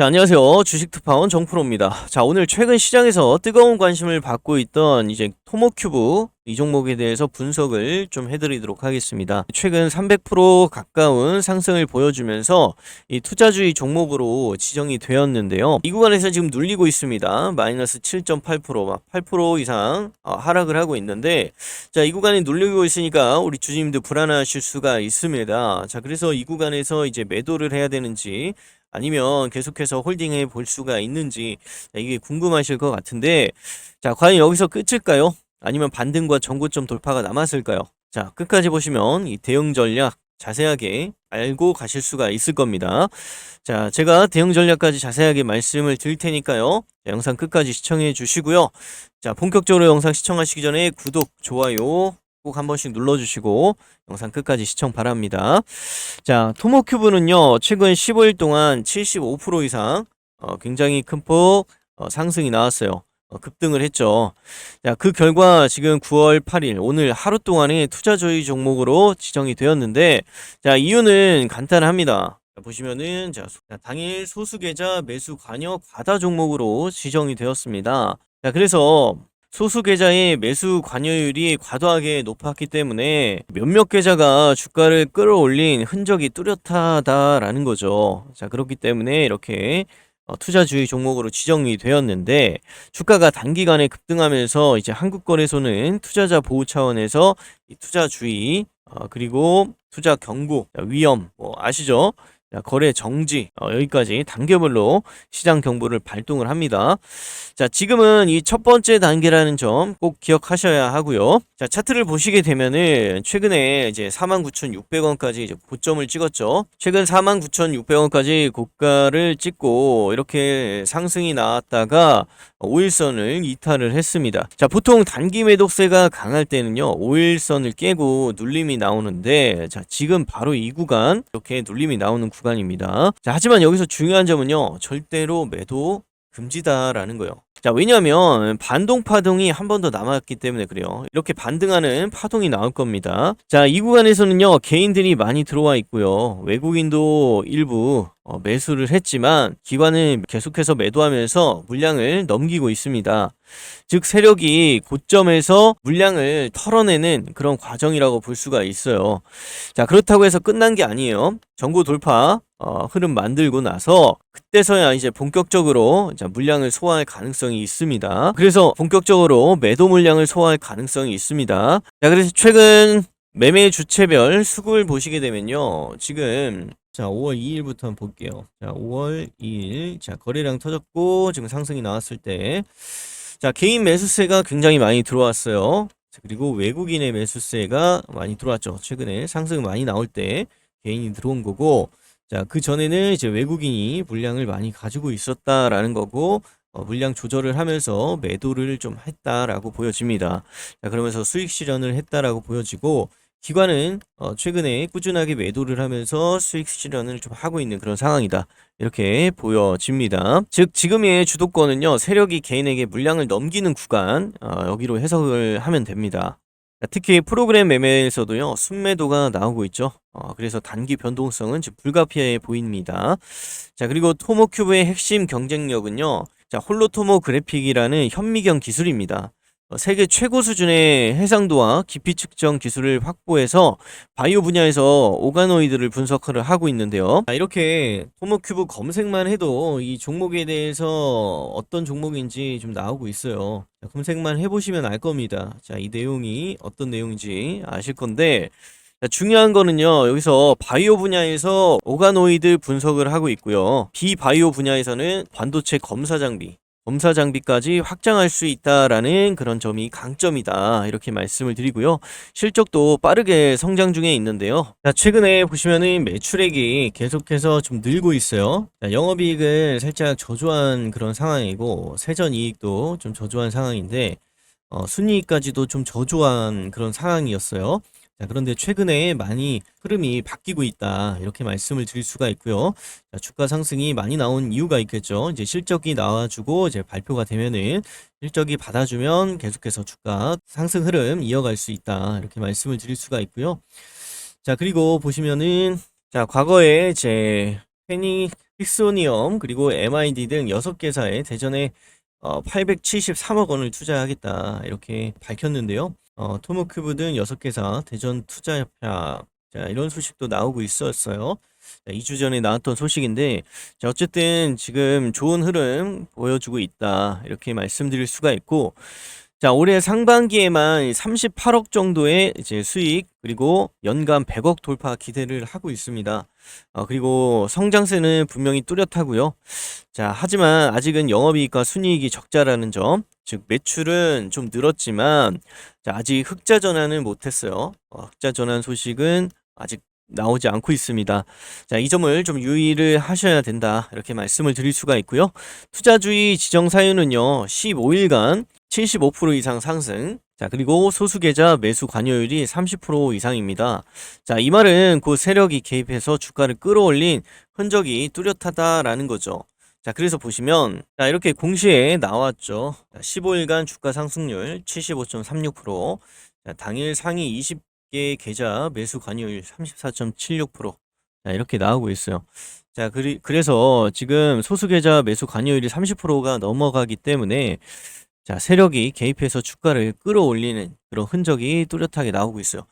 자, 안녕하세요. 주식 특파원 정프로입니다. 자, 오늘 최근 시장에서 뜨거운 관심을 받고 있던 이제 토모큐브 이 종목에 대해서 분석을 좀 해드리도록 하겠습니다. 최근 300% 가까운 상승을 보여주면서 이 투자주의 종목으로 지정이 되었는데요. 이 구간에서 지금 눌리고 있습니다. 마이너스 7.8%, 막8% 이상 어, 하락을 하고 있는데, 자, 이 구간에 눌리고 있으니까 우리 주주님들 불안하실 수가 있습니다. 자, 그래서 이 구간에서 이제 매도를 해야 되는지, 아니면 계속해서 홀딩해 볼 수가 있는지 자, 이게 궁금하실 것 같은데 자 과연 여기서 끝일까요? 아니면 반등과 전고점 돌파가 남았을까요? 자 끝까지 보시면 이 대응 전략 자세하게 알고 가실 수가 있을 겁니다. 자 제가 대응 전략까지 자세하게 말씀을 드릴 테니까요. 자, 영상 끝까지 시청해 주시고요. 자 본격적으로 영상 시청하시기 전에 구독, 좋아요 꼭 한 번씩 눌러주시고 영상 끝까지 시청 바랍니다. 자, 토모큐브는요, 최근 15일 동안 75% 이상, 어, 굉장히 큰 폭, 어, 상승이 나왔어요. 어, 급등을 했죠. 자, 그 결과 지금 9월 8일, 오늘 하루 동안의 투자조의 종목으로 지정이 되었는데, 자, 이유는 간단합니다. 자, 보시면은, 자, 당일 소수 계좌 매수 관여 과다 종목으로 지정이 되었습니다. 자, 그래서 소수 계좌의 매수 관여율이 과도하게 높았기 때문에 몇몇 계좌가 주가를 끌어올린 흔적이 뚜렷하다라는 거죠. 자, 그렇기 때문에 이렇게 어, 투자주의 종목으로 지정이 되었는데 주가가 단기간에 급등하면서 이제 한국거래소는 투자자 보호 차원에서 이 투자주의 어, 그리고 투자 경고, 자, 위험 뭐 아시죠? 자, 거래 정지 어, 여기까지 단계별로 시장 경보를 발동을 합니다. 자, 지금은 이 첫 번째 단계라는 점 꼭 기억하셔야 하고요. 자, 차트를 보시게 되면은 최근에 이제 49,600원까지 이제 고점을 찍었죠. 최근 49,600원까지 고가를 찍고 이렇게 상승이 나왔다가 5일선을 이탈을 했습니다. 자, 보통 단기 매독세가 강할 때는요, 5일선을 깨고 눌림이 나오는데, 자, 지금 바로 이 구간, 이렇게 눌림이 나오는 구간 입니다. 자, 하지만 여기서 중요한 점은요, 절대로 매도 금지다라는 거예요. 자, 왜냐하면 반동 파동이 한 번 더 남았기 때문에 그래요. 이렇게 반등하는 파동이 나올 겁니다. 자, 이 구간에서는요, 개인들이 많이 들어와 있고요. 외국인도 일부 어, 매수를 했지만 기관은 계속해서 매도하면서 물량을 넘기고 있습니다. 즉 세력이 고점에서 물량을 털어내는 그런 과정이라고 볼 수가 있어요. 자, 그렇다고 해서 끝난 게 아니에요. 전고 돌파 어, 흐름 만들고 나서 그때서야 이제 본격적으로 자, 물량을 소화할 가능성이 있습니다. 그래서 본격적으로 매도 물량을 소화할 가능성이 있습니다. 자, 그래서 최근 매매 주체별 수급을 보시게 되면요. 지금 자, 5월 2일부터 한번 볼게요. 자, 5월 2일. 자, 거래량 터졌고 지금 상승이 나왔을 때 자, 개인 매수세가 굉장히 많이 들어왔어요. 자, 그리고 외국인의 매수세가 많이 들어왔죠. 최근에 상승 많이 나올 때 개인이 들어온 거고 자, 그 전에는 이제 외국인이 물량을 많이 가지고 있었다라는 거고, 어, 물량 조절을 하면서 매도를 좀 했다라고 보여집니다. 자, 그러면서 수익 실현을 했다라고 보여지고, 기관은 어, 최근에 꾸준하게 매도를 하면서 수익 실현을 좀 하고 있는 그런 상황이다. 이렇게 보여집니다. 즉, 지금의 주도권은요, 세력이 개인에게 물량을 넘기는 구간, 어, 여기로 해석을 하면 됩니다. 자, 특히 프로그램 매매에서도요, 순매도가 나오고 있죠. 어, 그래서 단기 변동성은 불가피해 보입니다. 자, 그리고 토모큐브의 핵심 경쟁력은요, 자, 홀로토모 그래픽이라는 현미경 기술입니다. 어, 세계 최고 수준의 해상도와 깊이 측정 기술을 확보해서 바이오 분야에서 오가노이드를 분석을 하고 있는데요. 자, 이렇게 토모큐브 검색만 해도 이 종목에 대해서 어떤 종목인지 좀 나오고 있어요. 자, 검색만 해보시면 알 겁니다. 자, 이 내용이 어떤 내용인지 아실 건데, 자, 중요한 거는요, 여기서 바이오 분야에서 오가노이드 분석을 하고 있고요. 비바이오 분야에서는 반도체 검사 장비, 검사 장비까지 확장할 수 있다라는 그런 점이 강점이다. 이렇게 말씀을 드리고요. 실적도 빠르게 성장 중에 있는데요. 자, 최근에 보시면은 매출액이 계속해서 좀 늘고 있어요. 자, 영업이익을 살짝 저조한 그런 상황이고, 세전 이익도 좀 저조한 상황인데, 어, 순이익까지도 좀 저조한 그런 상황이었어요. 자, 그런데 최근에 많이 흐름이 바뀌고 있다. 이렇게 말씀을 드릴 수가 있고요. 자, 주가 상승이 많이 나온 이유가 있겠죠. 이제 실적이 나와주고 이제 발표가 되면은 실적이 받아주면 계속해서 주가 상승 흐름 이어갈 수 있다. 이렇게 말씀을 드릴 수가 있고요. 자, 그리고 보시면은 자, 과거에 이제 패닉 픽소니엄 그리고 MID 등 6개사에 대전에 어, 873억 원을 투자하겠다 이렇게 밝혔는데요. 어, 토모큐브 등 6개사 대전 투자협약 자, 이런 소식도 나오고 있었어요. 자, 2주 전에 나왔던 소식인데 자, 어쨌든 지금 좋은 흐름 보여주고 있다 이렇게 말씀드릴 수가 있고 자, 올해 상반기에만 38억 정도의 이제 수익 그리고 연간 100억 돌파 기대를 하고 있습니다. 어, 그리고 성장세는 분명히 뚜렷하고요. 자, 하지만 아직은 영업이익과 순이익이 적자라는 점, 즉 매출은 좀 늘었지만 자, 아직 흑자 전환을 못했어요. 어, 흑자 전환 소식은 아직 나오지 않고 있습니다. 자, 이 점을 좀 유의를 하셔야 된다. 이렇게 말씀을 드릴 수가 있고요. 투자주의 지정 사유는요, 15일간 75% 이상 상승. 자, 그리고 소수계좌 매수 관여율이 30% 이상입니다. 자, 이 말은 그 세력이 개입해서 주가를 끌어올린 흔적이 뚜렷하다라는 거죠. 자, 그래서 보시면, 자, 이렇게 공시에 나왔죠. 자, 15일간 주가 상승률 75.36%, 자, 당일 상위 20개 계좌 매수 관여율 34.76%. 자, 이렇게 나오고 있어요. 자, 그리, 그래서 지금 소수 계좌 매수 관여율이 30%가 넘어가기 때문에 자, 세력이 개입해서 주가를 끌어올리는 그런 흔적이 뚜렷하게 나오고 있어요.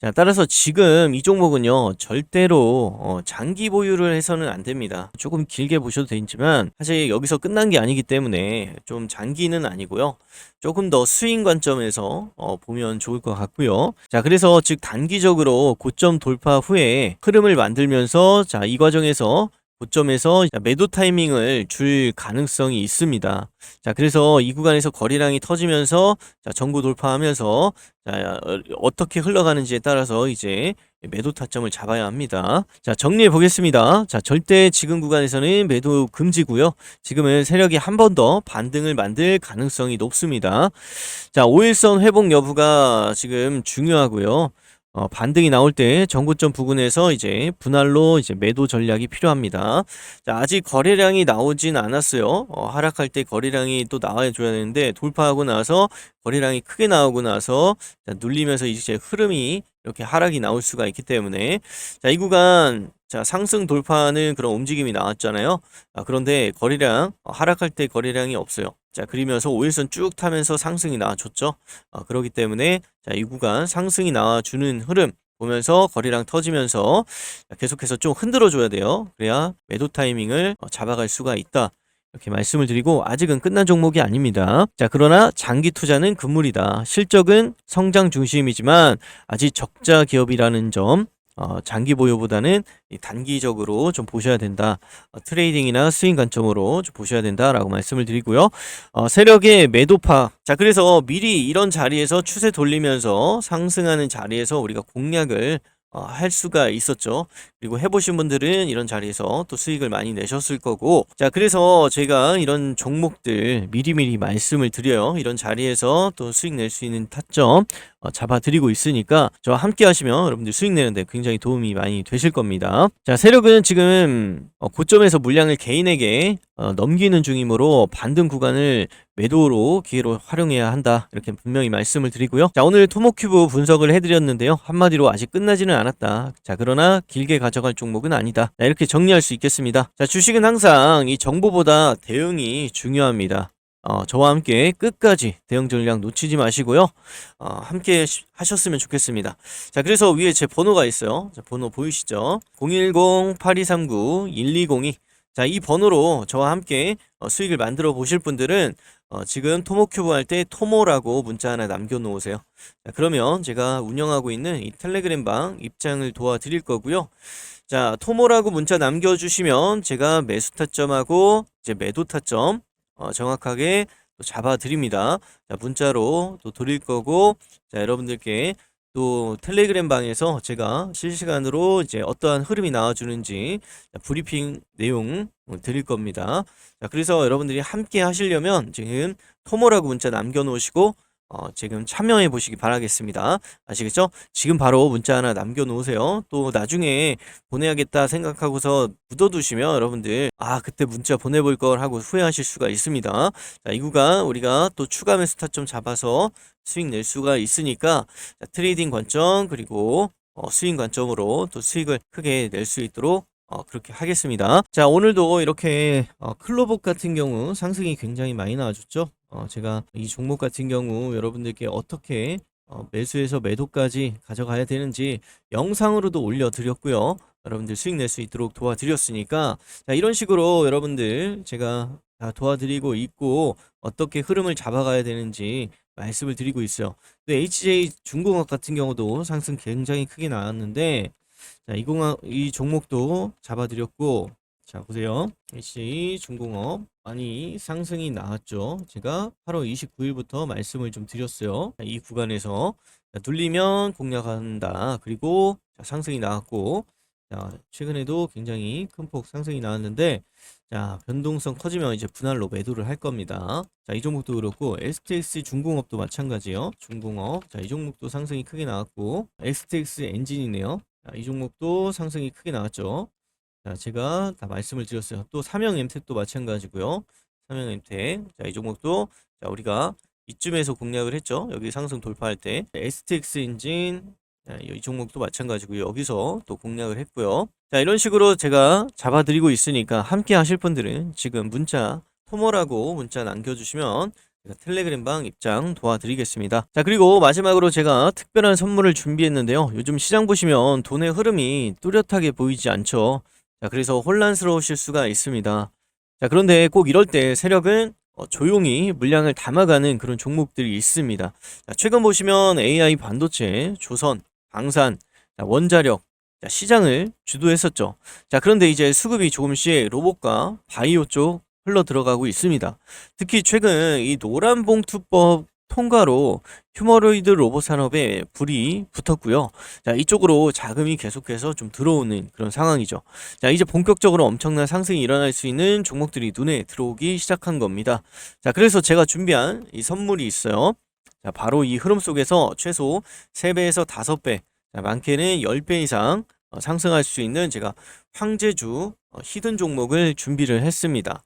자, 따라서 지금 이 종목은요, 절대로 어, 장기 보유를 해서는 안 됩니다. 조금 길게 보셔도 되지만, 사실 여기서 끝난 게 아니기 때문에 좀 장기는 아니고요. 조금 더 스윙 관점에서 어, 보면 좋을 것 같고요. 자, 그래서 즉 단기적으로 고점 돌파 후에 흐름을 만들면서 자, 이 과정에서 고점에서 매도 타이밍을 줄 가능성이 있습니다. 자, 그래서 이 구간에서 거래량이 터지면서 자, 전구 돌파하면서 자, 어, 어떻게 흘러가는지에 따라서 이제 매도 타점을 잡아야 합니다. 자, 정리해 보겠습니다. 자, 절대 지금 구간에서는 매도 금지고요. 지금은 세력이 한 번 더 반등을 만들 가능성이 높습니다. 자, 5일선 회복 여부가 지금 중요하고요. 어, 반등이 나올 때 전고점 부근에서 이제 분할로 이제 매도 전략이 필요합니다. 자, 아직 거래량이 나오진 않았어요. 어, 하락할 때 거래량이 또 나와야 줘야 되는데 돌파하고 나서 거래량이 크게 나오고 나서 자, 눌리면서 이제 흐름이 이렇게 하락이 나올 수가 있기 때문에 자, 이 구간 자, 상승 돌파하는 그런 움직임이 나왔잖아요. 아, 그런데 거래량 어, 하락할 때 거래량이 없어요. 자, 그러면서 5일선 쭉 타면서 상승이 나와줬죠. 아, 그렇기 때문에 자, 이 구간 상승이 나와주는 흐름 보면서 거래량 터지면서 계속해서 좀 흔들어 줘야 돼요. 그래야 매도 타이밍을 어, 잡아갈 수가 있다. 이렇게 말씀을 드리고 아직은 끝난 종목이 아닙니다. 자, 그러나 장기 투자는 금물이다. 실적은 성장 중심이지만 아직 적자 기업이라는 점 어, 장기 보유보다는 단기적으로 좀 보셔야 된다. 어, 트레이딩이나 스윙 관점으로 좀 보셔야 된다라고 말씀을 드리고요. 어, 세력의 매도파. 자, 그래서 미리 이런 자리에서 추세 돌리면서 상승하는 자리에서 우리가 공략을 어, 할 수가 있었죠. 그리고 해보신 분들은 이런 자리에서 또 수익을 많이 내셨을 거고. 자, 그래서 제가 이런 종목들 미리미리 말씀을 드려요. 이런 자리에서 또 수익 낼 수 있는 타점 어, 잡아드리고 있으니까 저와 함께 하시면 여러분들 수익 내는데 굉장히 도움이 많이 되실 겁니다. 자, 세력은 지금 어, 고점에서 물량을 개인에게 어, 넘기는 중이므로 반등 구간을 매도로 기회로 활용해야 한다. 이렇게 분명히 말씀을 드리고요. 자, 오늘 토모큐브 분석을 해드렸는데요. 한마디로 아직 끝나지는 않았다. 자, 그러나 길게 가져갈 종목은 아니다. 자, 이렇게 정리할 수 있겠습니다. 자, 주식은 항상 이 정보보다 대응이 중요합니다. 어, 저와 함께 끝까지 대응 전략 놓치지 마시고요. 어, 함께 하셨으면 좋겠습니다. 자, 그래서 위에 제 번호가 있어요. 자, 번호 보이시죠? 010-8239-1202. 자, 이 번호로 저와 함께 어, 수익을 만들어 보실 분들은 어, 지금 토모큐브 할 때 토모라고 문자 하나 남겨놓으세요. 자, 그러면 제가 운영하고 있는 이 텔레그램 방 입장을 도와드릴 거고요. 자, 토모라고 문자 남겨주시면 제가 매수 타점하고 이제 매도 타점 어, 정확하게 또 잡아드립니다. 자, 문자로 또 드릴 거고, 자, 여러분들께 또 텔레그램 방에서 제가 실시간으로 이제 어떠한 흐름이 나와주는지 브리핑 내용 드릴 겁니다. 자, 그래서 여러분들이 함께 하시려면 지금 토모라고 문자 남겨놓으시고 어, 지금 참여해 보시기 바라겠습니다. 아시겠죠? 지금 바로 문자 하나 남겨놓으세요. 또 나중에 보내야겠다 생각하고서 묻어두시면 여러분들 아 그때 문자 보내볼 걸 하고 후회하실 수가 있습니다. 자, 이 구간 우리가 또 추가 매수 타점 잡아서 수익 낼 수가 있으니까 자, 트레이딩 관점 그리고 어, 스윙 관점으로 또 수익을 크게 낼 수 있도록 어, 그렇게 하겠습니다. 자, 오늘도 이렇게 어, 클로복 같은 경우 상승이 굉장히 많이 나와줬죠. 어, 제가 이 종목 같은 경우 여러분들께 어떻게 어, 매수해서 매도까지 가져가야 되는지 영상으로도 올려드렸고요. 여러분들 수익 낼 수 있도록 도와드렸으니까 자, 이런 식으로 여러분들 제가 다 도와드리고 있고 어떻게 흐름을 잡아가야 되는지 말씀을 드리고 있어요. 또 HJ 중공업 같은 경우도 상승 굉장히 크게 나왔는데 자, 이 공학 이 종목도 잡아드렸고 자, 보세요. HJ 중공업 많이 상승이 나왔죠. 제가 8월 29일부터 말씀을 좀 드렸어요. 자, 이 구간에서 자, 눌리면 공략한다. 그리고 자, 상승이 나왔고 자, 최근에도 굉장히 큰 폭 상승이 나왔는데 자, 변동성 커지면 이제 분할로 매도를 할 겁니다. 자, 이 종목도 그렇고 STX 중공업도 마찬가지요. 중공업. 자, 이 종목도 상승이 크게 나왔고 STX 엔진이네요. 자, 이 종목도 상승이 크게 나왔죠. 자, 제가 다 말씀을 드렸어요. 또 삼형 엠텍도 마찬가지고요. 삼형 엠텍. 자, 이 종목도 자, 우리가 이쯤에서 공략을 했죠. 여기 상승 돌파할 때 STX 엔진 자, 이 종목도 마찬가지고요. 여기서 또 공략을 했고요. 자, 이런 식으로 제가 잡아드리고 있으니까 함께 하실 분들은 지금 문자 토모라고 문자 남겨주시면 텔레그램 방 입장 도와드리겠습니다. 자, 그리고 마지막으로 제가 특별한 선물을 준비했는데요. 요즘 시장 보시면 돈의 흐름이 뚜렷하게 보이지 않죠. 자, 그래서 혼란스러우실 수가 있습니다. 자, 그런데 꼭 이럴 때 세력은 어, 조용히 물량을 담아가는 그런 종목들이 있습니다. 자, 최근 보시면 AI 반도체, 조선, 방산, 자, 원자력, 자, 시장을 주도했었죠. 자, 그런데 이제 수급이 조금씩 로봇과 바이오 쪽 흘러 들어가고 있습니다. 특히 최근 이 노란 봉투법 통과로 휴머로이드 로봇 산업에 불이 붙었고요. 자, 이쪽으로 자금이 계속해서 좀 들어오는 그런 상황이죠. 자, 이제 본격적으로 엄청난 상승이 일어날 수 있는 종목들이 눈에 들어오기 시작한 겁니다. 자, 그래서 제가 준비한 이 선물이 있어요. 자, 바로 이 흐름 속에서 최소 3배에서 5배, 자, 많게는 10배 이상 어, 상승할 수 있는 제가 황제주 어, 히든 종목을 준비를 했습니다.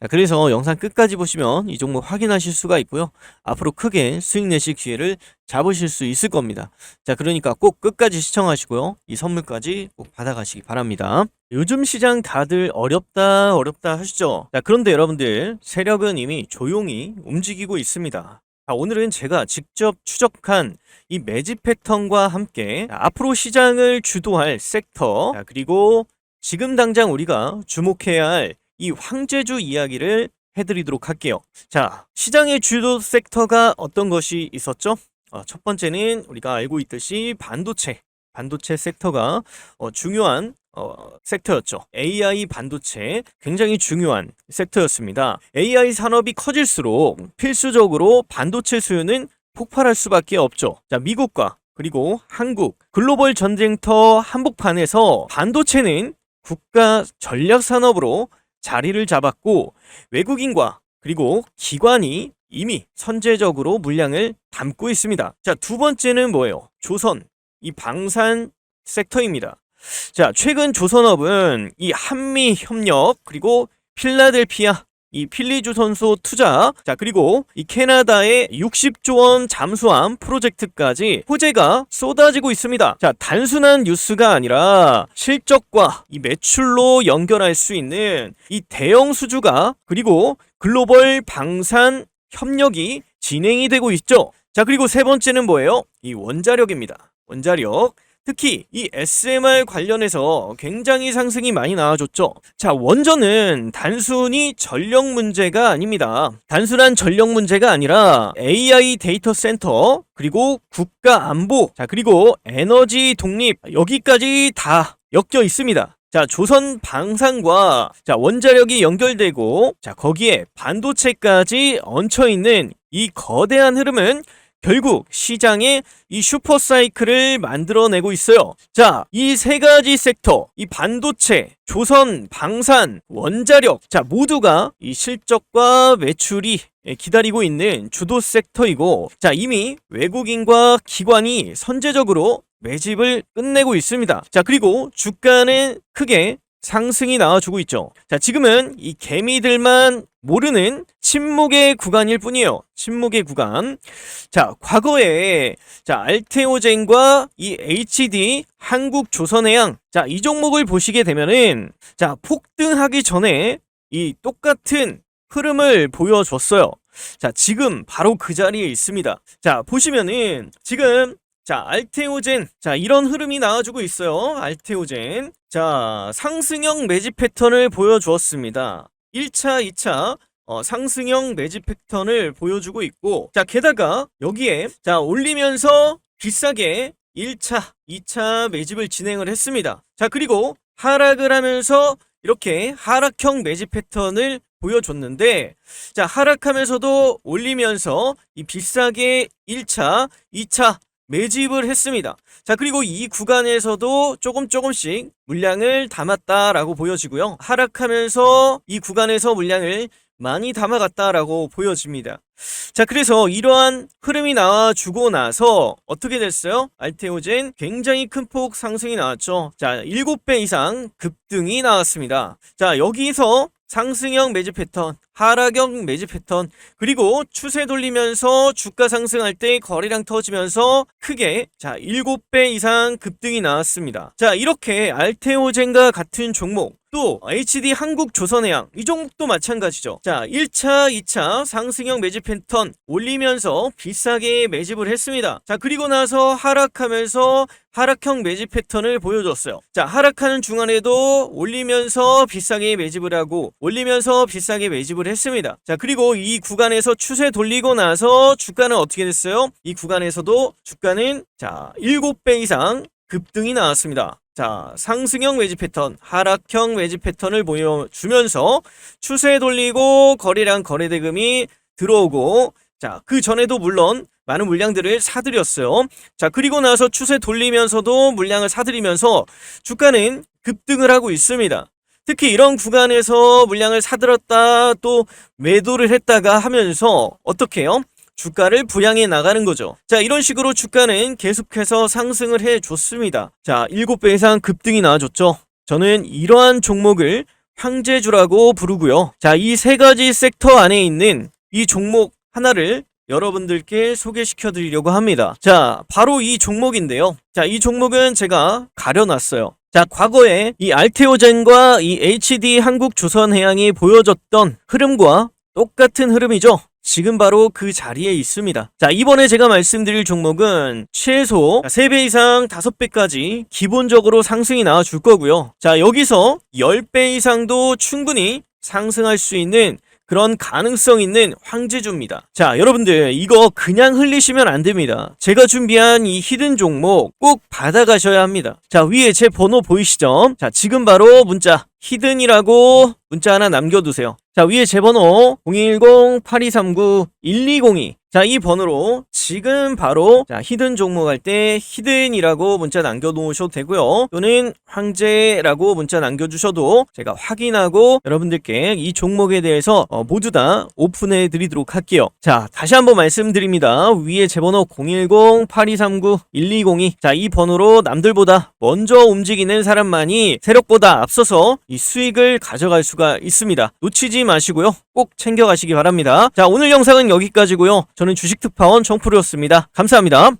자, 그래서 영상 끝까지 보시면 이 종목 확인하실 수가 있고요. 앞으로 크게 수익 내실 기회를 잡으실 수 있을 겁니다. 자, 그러니까 꼭 끝까지 시청하시고요. 이 선물까지 꼭 받아가시기 바랍니다. 요즘 시장 다들 어렵다, 어렵다 하시죠? 자, 그런데 여러분들, 세력은 이미 조용히 움직이고 있습니다. 자, 오늘은 제가 직접 추적한 이 매집 패턴과 함께 자, 앞으로 시장을 주도할 섹터, 자, 그리고 지금 당장 우리가 주목해야 할 이 황제주 이야기를 해드리도록 할게요. 자, 시장의 주도 섹터가 어떤 것이 있었죠? 어, 첫 번째는 우리가 알고 있듯이 반도체, 반도체 섹터가 어, 중요한 어, 섹터였죠. AI 반도체 굉장히 중요한 섹터였습니다. AI 산업이 커질수록 필수적으로 반도체 수요는 폭발할 수밖에 없죠. 자, 미국과 그리고 한국 글로벌 전쟁터 한복판에서 반도체는 국가 전략 산업으로 자리를 잡았고 외국인과 그리고 기관이 이미 선제적으로 물량을 담고 있습니다. 자, 두 번째는 뭐예요? 조선, 이 방산 섹터입니다. 자, 최근 조선업은 이 한미 협력 그리고 필라델피아 이 필리주 선수 투자 자 그리고 이 캐나다의 60조 원 잠수함 프로젝트까지 호재가 쏟아지고 있습니다. 자 단순한 뉴스가 아니라 실적과 이 매출로 연결할 수 있는 이 대형 수주가 그리고 글로벌 방산 협력이 진행이 되고 있죠. 자 그리고 세 번째는 뭐예요? 이 원자력입니다. 원자력 특히 이 SMR 관련해서 굉장히 상승이 많이 나와줬죠. 자, 원전은 단순히 전력 문제가 아닙니다. 단순한 전력 문제가 아니라 AI 데이터 센터, 그리고 국가 안보, 자, 그리고 에너지 독립, 여기까지 다 엮여 있습니다. 자, 조선 방산과 자, 원자력이 연결되고 자, 거기에 반도체까지 얹혀 있는 이 거대한 흐름은 결국 시장에 이 슈퍼 사이클을 만들어내고 있어요. 자, 이 세 가지 섹터, 이 반도체, 조선, 방산, 원자력, 자, 모두가 이 실적과 매출이 기다리고 있는 주도 섹터이고, 자, 이미 외국인과 기관이 선제적으로 매집을 끝내고 있습니다. 자, 그리고 주가는 크게 상승이 나와주고 있죠. 자, 지금은 이 개미들만 모르는 침묵의 구간일 뿐이에요. 침묵의 구간. 자, 과거에 자, 알테오젠과 이 HD 한국 조선해양 자, 이 종목을 보시게 되면은 자, 폭등하기 전에 이 똑같은 흐름을 보여줬어요. 자, 지금 바로 그 자리에 있습니다. 자, 보시면은 지금 자, 알테오젠. 자, 이런 흐름이 나와주고 있어요. 알테오젠. 자, 상승형 매집 패턴을 보여주었습니다. 1차, 2차, 어, 상승형 매집 패턴을 보여주고 있고, 자, 게다가 여기에, 자, 올리면서 비싸게 1차, 2차 매집을 진행을 했습니다. 자, 그리고 하락을 하면서 이렇게 하락형 매집 패턴을 보여줬는데, 자, 하락하면서도 올리면서 이 비싸게 1차, 2차 매집을 했습니다. 자, 그리고 이 구간에서도 조금 조금씩 물량을 담았다라고 보여지고요. 하락하면서 이 구간에서 물량을 많이 담아갔다라고 보여집니다. 자, 그래서 이러한 흐름이 나와주고 나서 어떻게 됐어요? 알테오젠 굉장히 큰 폭 상승이 나왔죠. 자, 7배 이상 급등이 나왔습니다. 자, 여기서 상승형 매집 패턴, 하락형 매집 패턴, 그리고 추세 돌리면서 주가 상승할 때 거래량 터지면서 크게 자 7배 이상 급등이 나왔습니다. 자 이렇게 알테오젠과 같은 종목 또 HD 한국 조선해양 이 종목도 마찬가지죠. 자 1차, 2차 상승형 매집 패턴 올리면서 비싸게 매집을 했습니다. 자 그리고 나서 하락하면서 하락형 매집 패턴을 보여줬어요. 자 하락하는 중간에도 올리면서 비싸게 매집을 하고 올리면서 비싸게 매집을 했습니다. 자 그리고 이 구간에서 추세 돌리고 나서 주가는 어떻게 됐어요? 이 구간에서도 주가는 자 7배 이상 급등이 나왔습니다. 자, 상승형 매집 패턴, 하락형 매집 패턴을 보여주면서 추세 돌리고 거래량 거래 대금이 들어오고 자, 그 전에도 물론 많은 물량들을 사들였어요. 자, 그리고 나서 추세 돌리면서도 물량을 사들이면서 주가는 급등을 하고 있습니다. 특히 이런 구간에서 물량을 사들었다 또 매도를 했다가 하면서 어떻게 해요? 주가를 부양해 나가는 거죠. 자, 이런 식으로 주가는 계속해서 상승을 해 줬습니다. 자, 7배 이상 급등이 나와줬죠. 저는 이러한 종목을 황제주라고 부르고요. 자, 이 세 가지 섹터 안에 있는 이 종목 하나를 여러분들께 소개시켜 드리려고 합니다. 자, 바로 이 종목인데요. 자, 이 종목은 제가 가려놨어요. 자, 과거에 이 알테오젠과 이 HD 한국 조선해양이 보여줬던 흐름과 똑같은 흐름이죠. 지금 바로 그 자리에 있습니다. 자, 이번에 제가 말씀드릴 종목은 최소 3배 이상 5배까지 기본적으로 상승이 나와 줄 거고요. 자, 여기서 10배 이상도 충분히 상승할 수 있는 그런 가능성 있는 황제주입니다. 자, 여러분들 이거 그냥 흘리시면 안 됩니다. 제가 준비한 이 히든 종목 꼭 받아가셔야 합니다. 자, 위에 제 번호 보이시죠? 자, 지금 바로 문자 히든이라고 문자 하나 남겨두세요. 자, 위에 제 번호 010-8239-1202 자, 이 번호로 지금 바로 자, 히든 종목 할 때 히든이라고 문자 남겨놓으셔도 되고요. 또는 황제라고 문자 남겨주셔도 제가 확인하고 여러분들께 이 종목에 대해서 어, 모두 다 오픈해 드리도록 할게요. 자, 다시 한번 말씀드립니다. 위에 제 번호 010-8239-1202 자, 이 번호로 남들보다 먼저 움직이는 사람만이 세력보다 앞서서 이 수익을 가져갈 수가 있습니다. 놓치지 마시고요. 꼭 챙겨가시기 바랍니다. 자, 오늘 영상은 여기까지고요. 저는 주식특파원 정프로였습니다. 감사합니다.